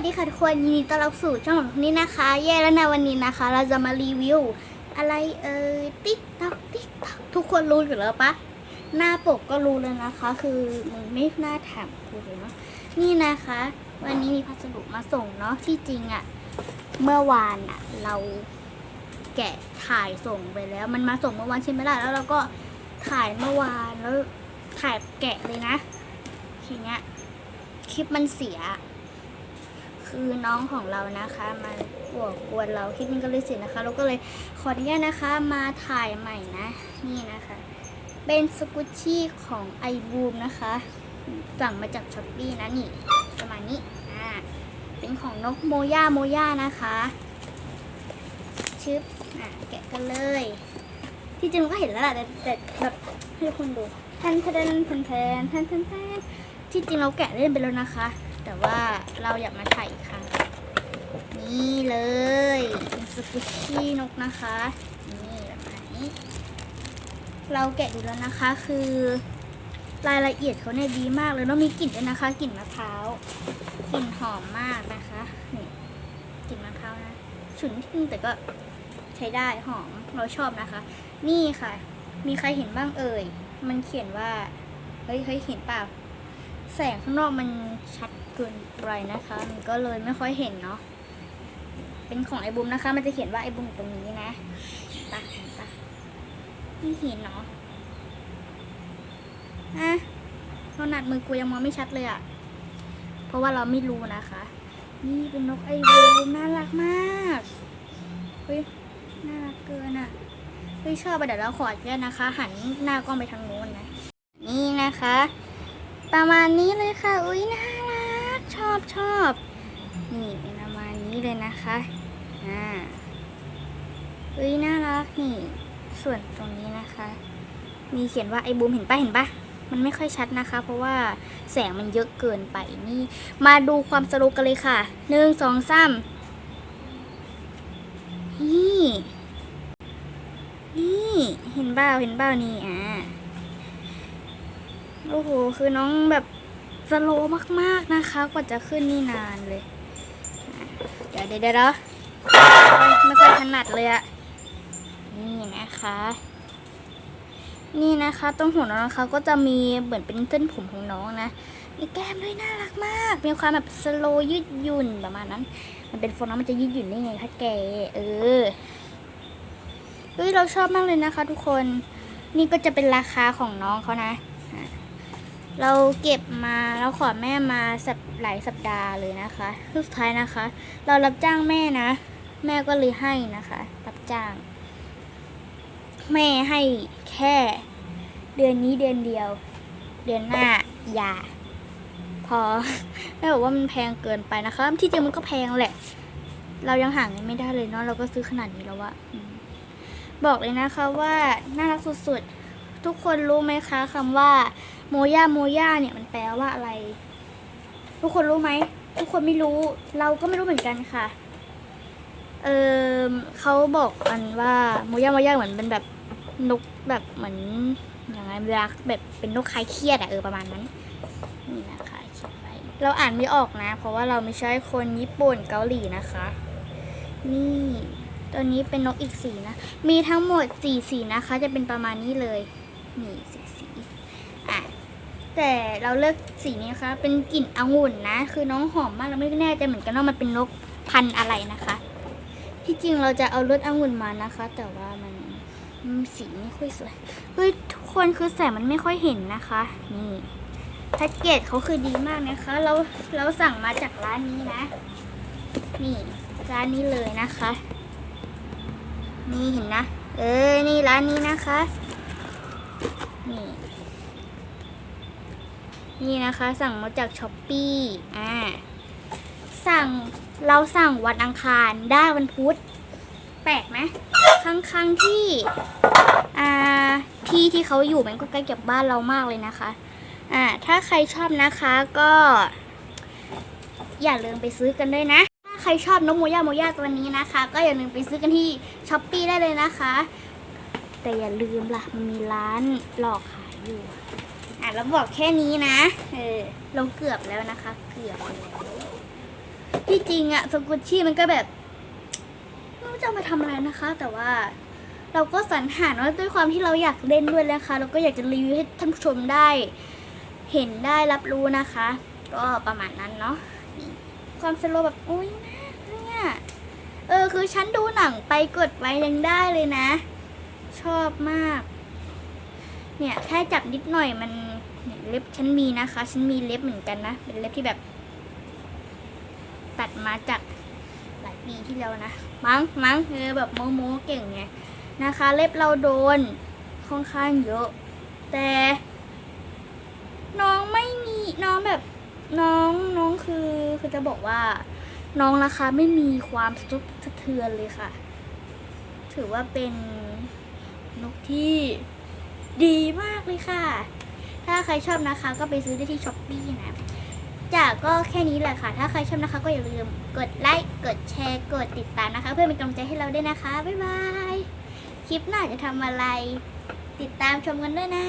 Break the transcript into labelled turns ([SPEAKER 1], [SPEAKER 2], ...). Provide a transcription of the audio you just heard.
[SPEAKER 1] วัสดีค่ะทุกคนยินดีต้อนรับสู่ช่องของนี้นะคะเย่แล้วในวันนี้นะคะ เราจะมารีวิว อะไรเอ่ยติ๊กต็อกติ๊กต็อกทุกคนรู้อยู่แล้วปะหน้าปกก็รู้เลยนะคะ คือมึงไม่น่าถามกูเลยเนาะนี่นะคะ วันนี้มีพัสดุมาส่งเนาะที่จริงอะเมื่อวานอะเราแกะถ่ายส่งไปแล้ว มันมาส่งเมื่อวานใช่ไหมล่ะแล้วเราก็ถ่ายเมื่อวานแล้วถ่ายแกะเลยนะทีเนี้ยคลิปมันเสีย คือน้องของเรานะคะมากวกวนเราคลิปมันก็เลยเสียนะคะ เราก็เลยขออนุญาตนะคะมาถ่ายใหม่นะ นี่นะคะ เป็นสกุชชี่ของไอบูมนะคะสั่งมาจากช้อปปี้นะนี่ประมาณนี้อ่าเป็นของนกโมย่าโมย่านะคะชึบอะแกะกันเลย ที่จริงก็เห็นแล้วแหละแต่แต่แบบให้ทุกคนดูแทนแทนแทนแทนแทนแทนแทนที่จริงเราแกะเล่นไปแล้วนะคะ แต่ว่าเราอยากมาถ่ายอีกครั้งนี่เลยเป็นสกุชชี่นกนะคะ นี่แบบนี้ เราแกะดูแล้วนะคะคือ รายละเอียดเขาเนี่ยดีมากเลยแล้วมีกลิ่นด้วยนะคะกลิ่นมะพร้าวกลิ่นหอมมากนะคะนี่กลิ่นมะพร้าวนะฉุนทิ้งแต่ก็ใช้ได้หอมเราชอบนะคะ นี่ค่ะ มีใครเห็นบ้างเอ่ยมันเขียนว่าเฮ้ยเฮ้ยเห็นเปล่าแสงข้างนอกมันชัด กินไปนะคะมันก็เลยไม่ค่อยเห็นเนาะเป็นของไอบุมนะคะ มันจะเขียนว่าไอบุมตรงนี้นะปะเห็นปะไม่เห็นเนาะอะขนาดมือกูยังมองไม่ชัดเลยอะเพราะว่าเราไม่รู้นะคะ นี่เป็นนกไอบุมน่ารักมากเฮ้ยน่ารักเกินอะเฮ้ยชอบไปเดี๋ยวเราขอดแค่นะคะ หันหน้ากล้องไปทางโน้นนะ นี่นะคะ ประมาณนี้เลยค่ะ อุ้ยน่ารัก อบชอบนี่เป็นประมาณนี้เลยนะคะอ่าอุ้ยน่ารักนี่ ส่วนตรงนี้นะคะ มีเขียนว่าไอ้บูมเห็นปะเห็นปะมันไม่ค่อยชัดนะคะ เพราะว่าแสงมันเยอะเกินไปนี่ มาดูความสโลว์กันเลยค่ะหนึ่งสองสามนี่นี่เห็นเบ้าเห็นเบ้านี่อ่าโอ้โหคือน้องแบบ สโลมากๆนะคะ กว่าจะขึ้นนี่นานเลย เดี๋ยวเดี๋ยวเดี๋ยวไม่ค่อยถนัดเลยอะนี่นะคะ นี่นะคะตรงหัวน้องนะคะก็จะมีเหมือนเป็นเส้นผมของน้องนะมีแก้มด้วยน่ารักมาก มีความแบบสโลยืดหยุ่นประมาณนั้น มันเป็นโฟนน้องมันจะยืดหยุ่นได้ไงคะแก เออเฮ้ยเราชอบมากเลยนะคะ ทุกคน นี่ก็จะเป็นราคาของน้องเขานะ เราเก็บมาเราขอแม่มาสัปหลายสัปดาห์เลยนะคะสุดท้ายนะคะ เรารับจ้างแม่นะ แม่ก็เลยให้นะคะ รับจ้าง แม่ให้แค่ เดือนนี้เดือนเดียว เดือนหน้าอย่า พอแม่บอกว่ามันแพงเกินไปนะคะ ที่จริงมันก็แพงแหละ เรายังหาเงินไม่ได้เลยเนาะเราก็ซื้อขนาดนี้แล้วอะบอกเลยนะคะว่าน่ารักสุดๆ ทุกคนรู้ไหมคะคำว่าโมย่าโมย่าเนี่ยมันแปลว่าอะไร ทุกคนรู้ไหมทุกคนไม่รู้ เราก็ไม่รู้เหมือนกันค่ะ เออเขาบอกกันว่าโมย่าโมย่าเหมือนเป็นแบบนกแบบเหมือนอย่างไรเวลาแบบเป็นนกคลายเครียดอะเออประมาณนั้นนี่นะคะเขียนไว้เราอ่านไม่ออกนะ เพราะว่าเราไม่ใช่คนญี่ปุ่นเกาหลีนะคะ นี่ตัวนี้เป็นนกอีกสีนะ มีทั้งหมดสี่สีนะคะ จะเป็นประมาณนี้เลย นี่สีสีอะแต่เราเลือกสีนี้นะคะ เป็นกลิ่นองุ่นนะ คือน้องหอมมากเราไม่แน่ใจเหมือนกันว่ามันเป็นนกพันธุ์อะไรนะคะ ที่จริงเราจะเอารสองุ่นมานะคะ แต่ว่ามันสีไม่ค่อยสวยเฮ้ยทุกคนคือแสงมันไม่ค่อยเห็นนะคะ นี่แพ็กเกจเขาคือดีมากนะคะ เราเราสั่งมาจากร้านนี้นะ นี่ร้านนี้เลยนะคะ นี่เห็นนะ เออ นี่ร้านนี้นะคะ นี่ นี่นะคะสั่งมาจากช้อปปี้อ่า สั่งเราสั่งวันอังคารได้วันพุธ แปลกไหมครั้งครั้งที่ อ่า ที่ที่เขาอยู่มันก็ใกล้กับบ้านเรามากเลยนะคะ อ่า ถ้าใครชอบนะคะก็ อย่าลืมไปซื้อกันด้วยนะถ้าใครชอบนกโมย่าโมย่าตัวนี้นะคะ ก็อย่าลืมไปซื้อกันที่ช้อปปีได้เลยนะคะ แต่อย่าลืมล่ะมันมีร้านหลอกขายอยู่ อะเราบอกแค่นี้นะ เออลงเกือบแล้วนะคะ เกือบที่จริงอะสกุชชี่มันก็แบบไม่รู้จะเอามาทำอะไรนะคะ แต่ว่าเราก็สรรหาว่าด้วยความที่เราอยากเล่นด้วยนะคะเราก็อยากจะรีวิวให้ท่านผู้ชมได้ เห็นได้รับรู้นะคะ ก็ประมาณนั้นเนาะความสโลว์แบบอุ้ยน่เนี่ยเออคือฉันดูหนังไปกดไว้ยังได้เลยนะ ชอบมาก เนี่ยแค่จับนิดหน่อยมันเนี่ยเล็บฉันมีนะคะ ฉันมีเล็บเหมือนกันนะ เป็นเล็บที่แบบ ตัดมาจากหลายปีที่แล้วนะ มั้งมั้งเออแบบโมโมเก่งไงนะคะ เล็บเราโดนค่อนข้างเยอะ แต่ น้องไม่มีน้องแบบน้องน้องคือคือจะบอกว่า น้องราคาไม่มีความสะทกสะเทือนเลยค่ะ ถือว่าเป็น นกที่ดีมากเลยค่ะ ถ้าใครชอบนะคะก็ไปซื้อได้ที่ช้อปปี้นะจากก็แค่นี้แหละค่ะ ถ้าใครชอบนะคะก็อย่าลืมกดไลค์ กดแชร์ กดติดตามนะคะ เพื่อเป็นกำลังใจให้เราด้วยนะคะ บ๊ายบาย คลิปหน้าจะทำอะไร ติดตามชมกันด้วยนะ